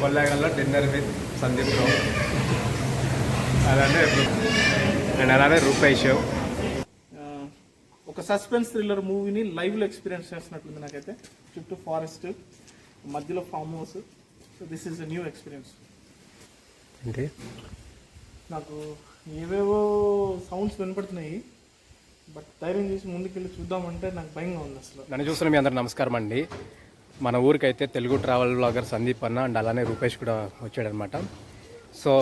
కొల్లాగల్లో dinner with Sandeep Rao. అలానే రు- and అలానే రూపేష్. ఒక సస్పెన్స్ థ్రిల్లర్ మూవీని లైవ్లో ఎక్స్పీరియన్స్ చేస్తున్నట్లుంది నాకైతే. చుట్టూ ఫారెస్ట్ మధ్యలో farm house so this is a new experience ఏంటి? నాకు ఏవేవో సౌండ్స్ వినపడుతున్నాయి బట్ ధైర్యం చేసి ముందుకెళ్ళి చూద్దామంటే నాకు భయంగా ఉంది అసలు. నన్ను చూస్తున్న మీ అందరు నమస్కారం అండి. మన ఊరికైతే తెలుగు ట్రావెల్ బ్లాగర్ సందీప్ అన్న అండ్ అలానే రూపేష్ కూడా వచ్చాడనమాట. సో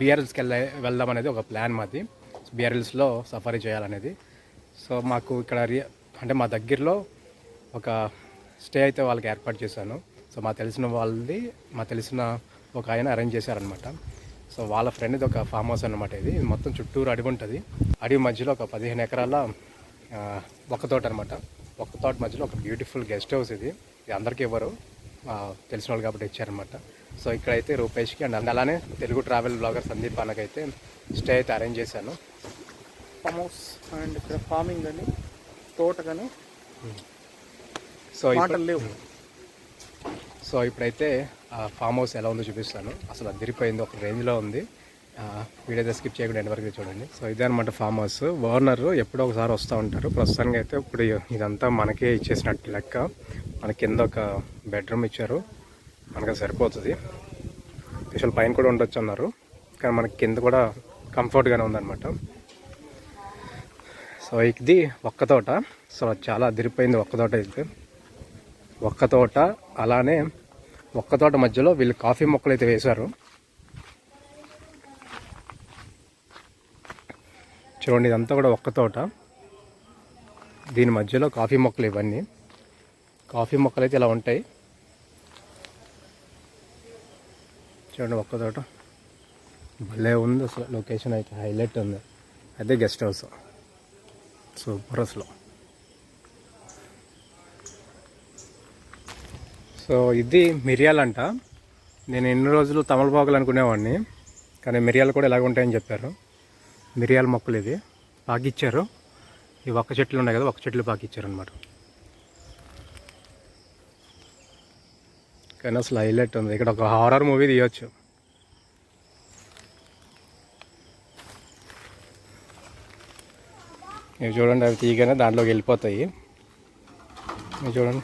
బీఆర్ఎల్స్కి వెళ్ళే వెళ్దాం అనేది ఒక ప్లాన్ మాది. బీఆర్ఎల్స్లో సఫారీ చేయాలనేది. సో మాకు ఇక్కడ అంటే మా దగ్గరలో ఒక స్టే అయితే వాళ్ళకి ఏర్పాటు చేశాను. సో మా తెలిసిన వాళ్ళది మా తెలిసిన ఒక ఆయన అరేంజ్ చేశారనమాట. సో వాళ్ళ ఫ్రెండ్ది ఒక ఫామ్ హౌస్ అనమాట ఇది. మొత్తం చుట్టూరు అడవి ఉంటుంది. అడవి మధ్యలో ఒక పదిహేను ఎకరాల ఒక తోట అనమాట ఒక్క తోట మధ్యలో ఒక బ్యూటిఫుల్ గెస్ట్ హౌస్ ఇది. ఇది అందరికీ ఇవ్వరు. ఆ, తెలిసిన వాళ్ళు కాబట్టి ఇచ్చారనమాట సో ఇక్కడైతే రూపేష్కి అండ్ అలానే తెలుగు ట్రావెల్ బ్లాగర్ సందీప్ అన్నకైతే స్టే అయితే అరేంజ్ చేశాను. ఫామ్ హౌస్ అండ్ ఇక్కడ ఫార్మింగ్ కానీ తోట కానీ సో ఇప్పుడు మాటలు లేవు. సో ఇప్పుడైతే ఫామ్ హౌస్ ఎలా ఉందో చూపిస్తాను. అసలు అదిరిపోయింది ఒక రేంజ్లో ఉంది. వీడియో అయితే స్కిప్ చేయకుండా ఎండ్ వరకు చూడండి. సో ఇదే ఫామ్ హౌస్ ఓనర్ ఎప్పుడో ఒకసారి వస్తూ ఉంటారు. ప్రస్తుతానికి అయితే ఇప్పుడు ఇదంతా మనకే ఇచ్చేసినట్టు లెక్క. మన కింద ఒక బెడ్రూమ్ ఇచ్చారు. మనకి అది సరిపోతుంది. స్పెషల్ పైన కూడా ఉండొచ్చు అన్నారు. కానీ మనకి కింద కూడా కంఫర్ట్గానే ఉందన్నమాట. సో ఇది ఒక్క తోట. సో చాలా అదిరిపోయింది ఒక్క తోట అయితే. ఒక్క తోట అలానే ఒక్క తోట మధ్యలో వీళ్ళు కాఫీ మొక్కలు అయితే వేశారు. చూడండి ఇదంతా కూడా ఒక్క తోట. దీని మధ్యలో కాఫీ మొక్కలు ఇవన్నీ. కాఫీ మొక్కలు అయితే ఇలా ఉంటాయి. చూడండి ఒక్క తోట. భలే ఉంది అసలు లొకేషన్ అయితే హైలైట్ ఉంది. అదే గెస్ట్ హౌస్. సూపర్ అసలు. సో ఇది మిరియాలంట నేను ఎన్ని రోజులు తమలపాకులు అనుకునేవాడిని కానీ మిరియాలు కూడా ఇలాగ ఉంటాయని చెప్పారు. మిరియాల మొక్కలు ఇది. పాకిచ్చారు. ఈ ఒక్క చెట్లు ఉన్నాయి కదా ఒక్క చెట్లు పాకిచ్చారు అనమాట కానీ అసలు హైలైట్ ఉంది. ఇక్కడ ఒక హారర్ మూవీ తీయచ్చు. ఇవి చూడండి అవి తీయగానే దాంట్లోకి వెళ్ళిపోతాయి. ఇవి చూడండి.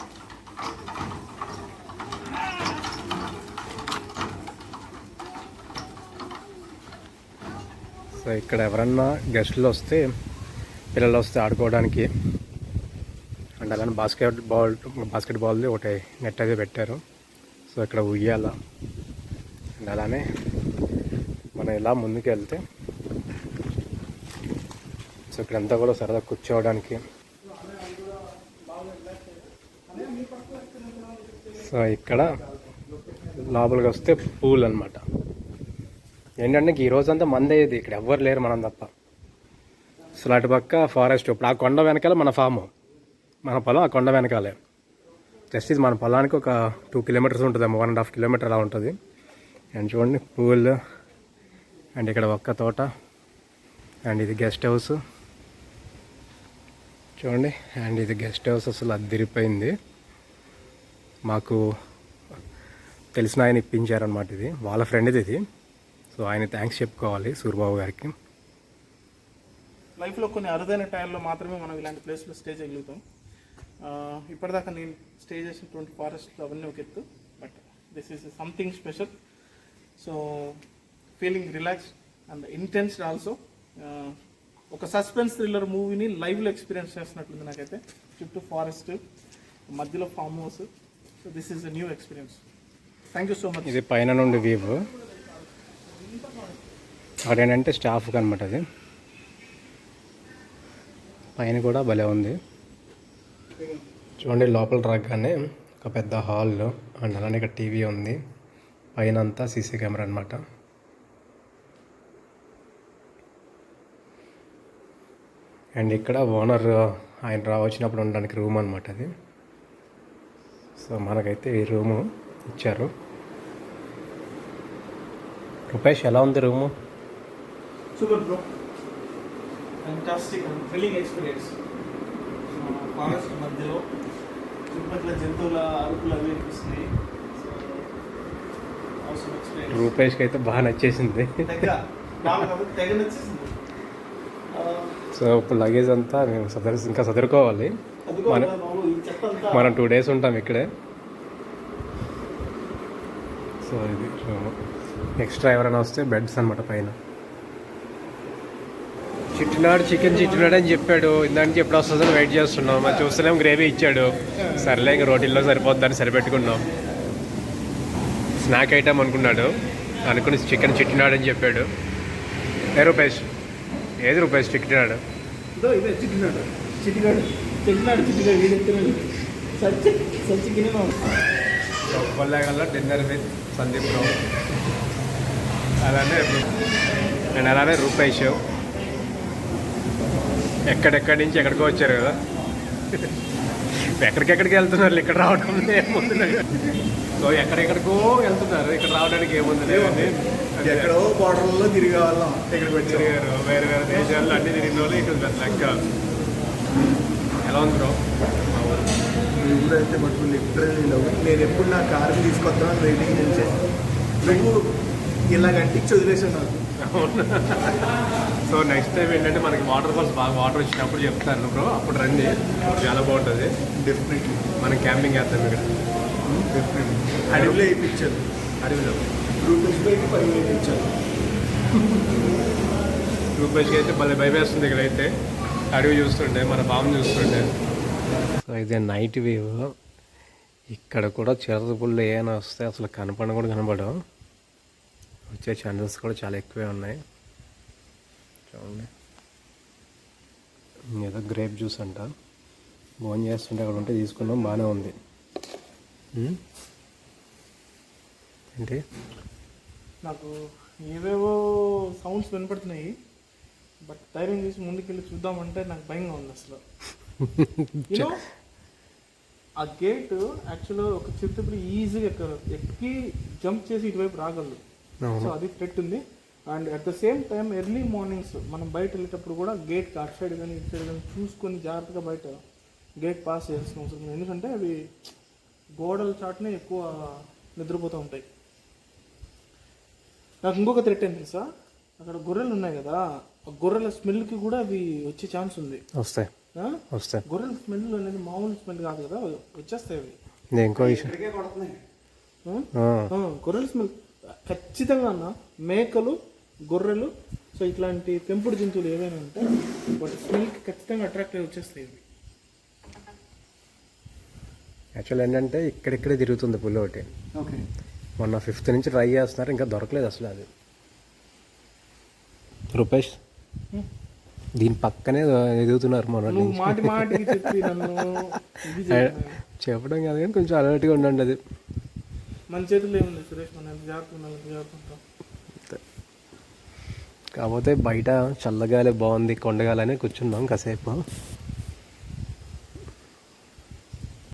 సో ఇక్కడ ఎవరన్నా గెస్టులు వస్తే పిల్లలు వస్తే ఆడుకోవడానికి అండ్ అలానే బాస్కెట్ బాల్ బాస్కెట్ బాల్ది ఒకటి నెట్ అది పెట్టారు. సో ఇక్కడ ఉయ్యాల అండ్ అలానే మనం ఇలా ముందుకు వెళ్తే సో ఇక్కడంతా కూడా సరదా కూర్చోవడానికి. సో ఇక్కడ లోపలికి వస్తే పూల్ అన్నమాట. ఏంటంటే ఈ రోజంతా మంది అయ్యేది ఇక్కడ ఎవ్వరు లేరు మనం తప్ప. అసలు అటు పక్క ఫారెస్ట్ ఇప్పుడు ఆ కొండ వెనకాల మన ఫామ్. మన పొలం ఆ కొండ వెనకాలే. జస్ట్ ఇది మన పొలానికి ఒక టూ కిలోమీటర్స్ ఉంటుంది వన్ అండ్ హాఫ్ కిలోమీటర్ అలా ఉంటుంది. అండ్ చూడండి పూల్. అండ్ ఇక్కడ ఒక్క తోట. అండ్ ఇది గెస్ట్ హౌస్ చూడండి అండ్ ఇది గెస్ట్ హౌస్ అసలు అద్దరిపోయింది. మాకు తెలిసిన ఆయన ఇప్పించారనమాట ఇది. వాళ్ళ ఫ్రెండ్ది ఇది. సో ఆయన థ్యాంక్స్ చెప్పుకోవాలి సూర్యబాబు గారికి. లైఫ్లో కొన్ని అరుదైన టైంలో మాత్రమే మనం ఇలాంటి ప్లేస్లో స్టే చేయగలుగుతాం. ఇప్పటిదాకా నేను స్టే చేసినటువంటి ఫారెస్ట్లో అవన్నీ ఒక ఎత్తు but this is something special so feeling relax and intensed also ఒక సస్పెన్స్ థ్రిల్లర్ మూవీని లైవ్లో ఎక్స్పీరియన్స్ చేస్తున్నట్లుంది నాకైతే. చుట్టూ ఫారెస్ట్ మధ్యలో farm house so this is a new experience thank you so much ఇది పైన నుండి వ్యూ అక్కడ ఏంటంటే స్టాఫ్ అనమాట అది. పైన కూడా భలే ఉంది. చూడండి లోపల రాగానే ఒక పెద్ద హాల్ అండ్ అలానే ఇక్కడ టీవీ ఉంది. పైన అంతా సీసీ కెమెరా అనమాట అండ్ ఇక్కడ ఓనర్ ఆయన రా వచ్చినప్పుడు ఉండడానికి రూమ్ అనమాట అది. సో మనకైతే ఈ రూము ఇచ్చారు. రూపేష్ ఎలా ఉంది room? Super bro fantastic thrilling experience forest మధ్యలో చుట్టుపక్కల జంతువుల అరుపులు అవి ఎక్స్పీరియన్స్ రూపేష్కి అయితే బాగా నచ్చేసింది. తెగ. సో ఇప్పుడు లగేజ్ అంతా మేము సదరు ఇంకా సదురుకోవాలి. మన- టూ డేస్ ఉంటాం ఇక్కడే. సో ఇది రూమ్ ఎక్స్ట్రా ఎవరైనా వస్తే బెడ్స్ అనమాట పైన. చిట్టినాడు చికెన్ చిట్టినాడు అని చెప్పాడు. ఇందానికి ఎప్పుడు వస్తుందని వెయిట్ చేస్తున్నాం. మరి చూస్తేనేం గ్రేవీ ఇచ్చాడు. సర్లే ఇంక రోటీల్లో సరిపోద్దని సరిపెట్టుకున్నాం స్నాక్ ఐటమ్ అనుకున్నాడు. అనుకుని చికెన్ చిట్టినాడు అని చెప్పాడు. ఏ రూపేష్? ఏది Rupesh Chettinad? Dinner with Sandeep Rao. అలానే అండ్ అలానే రూపేష్. ఎక్కడెక్కడి నుంచి ఎక్కడికో వచ్చారు కదా. ఎక్కడికెక్కడికి వెళ్తున్నారు ఇక్కడ రావడం ఏముంది? సో ఎక్కడెక్కడికో వెళ్తున్నారు ఇక్కడ రావడానికి ఏముంది లేదండి ఎక్కడో బార్డర్లో తిరిగే వాళ్ళం ఇక్కడికి వచ్చాం. తిరిగారు వేరే వేరే దేశాల్లో అన్ని తిరిగిన వాళ్ళు ఇటు లెక్క ఎలా ఉంది బ్రో? మటుకు లిటరల్లీ లవ్ నేను ఎప్పుడు నా కారు తీసుకొద్దామని వెయిటింగ్ చేశాను. నువ్వు ఇలా గంటికి వదిలేసావు నాకు. సో నెక్స్ట్ టైం ఏంటంటే మనకి వాటర్ ఫాల్స్ బాగా వాటర్ వచ్చినప్పుడు చెప్తాను బ్రో అప్పుడు రండి. అప్పుడు చాలా బాగుంటుంది. డెఫినెట్లీ మనం క్యాంపింగ్ చేస్తాం ఇక్కడ. డెఫినెట్లీ అడవిలో వేయించాను అడవిలో. రూపీస్ బైక్ రూపేష్కి అయితే భలే భయపేస్తుంది ఇక్కడ అయితే. అడవి చూస్తుంటే మన బామ్ చూస్తుంటే. సో ఇదే నైట్ వ్యూ ఇక్కడ కూడా చిరత పుల్లు ఏమైనా వస్తే అసలు కనపడ కూడా కనపడవు. వచ్చే ఛానల్స్ కూడా చాలా ఎక్కువే ఉన్నాయి. చూడండి. ఏదో గ్రేప్ జ్యూస్ అంట. భోజనం చేస్తుంటే అక్కడ ఉంటే తీసుకున్నాం బాగానే ఉంది? ఏంటి? నాకు ఏవేవో సౌండ్స్ వినపడుతున్నాయి బట్ ధైర్యం చేసి ముందుకెళ్ళి చూద్దామంటే నాకు భయంగా ఉంది అసలు. ఆ గేట్ యాక్చువల్గా ఒక చిరుతపుడు ఈజీగా ఎక్క- ఎక్కి జంప్ చేసి ఇటువైపు రాగలదు. సో అది థ్రెట్ ఉంది. And at the same time early mornings మనం బయట వెళ్ళేటప్పుడు కూడా గేట్ అటు సైడ్ కానీ ఇటు సైడ్ కానీ చూసుకొని జాగ్రత్తగా బయట గేట్ పాస్ చేయాల్సిన అవసరం. ఎందుకంటే అవి గోడల చాటునే ఎక్కువ నిద్రపోతూ ఉంటాయి. నాకు ఇంకొక థ్రెట్ ఏం తెలుసా? అక్కడ గొర్రెలు ఉన్నాయి కదా ఆ గొర్రెల స్మెల్కి కూడా అవి వచ్చే ఛాన్స్ ఉంది. వస్తాయి. ఆ? వస్తాయి. గొర్రెల స్మెల్ అనేది మామూలు స్మెల్ కాదు కదా వచ్చేస్తాయి అవి. ఇంకో గొర్రెల స్మెల్ ఖచ్చితంగా అన్న మేకలు గొర్రెలు. సో ఇట్లాంటి పెంపుడు జంతువులు ఏవైనా ఉంటే వాటి స్మెల్కి ఖచ్చితంగా అట్రాక్ట్ అయ్యి వచ్చేస్తాయి ఇవి. యాక్చువల్ ఏంటంటే ఇక్కడిక్కడే తిరుగుతుంది పులి ఒకటి. ఓకే. మొన్న ఫిఫ్త్ నుంచి ట్రై చేస్తున్నారు ఇంకా దొరకలేదు అసలు అది. రూపేష్. దీని పక్కనే ఎదుగుతున్నారు మాటి మాటికి చెప్పి నన్ను చేస్తున్నావు. చెప్పడం కాదు కానీ కొంచెం అలర్ట్గా ఉండండి అది. మన చేతుల్లో ఏముంది సురేష్? మన జాగ్రత్త ఉండాలి జాగ్రత్త ఉంటాం. కాకపోతే బయట చల్లగాలి బాగుంది కొండగాలని కూర్చున్నాం కాసేపు.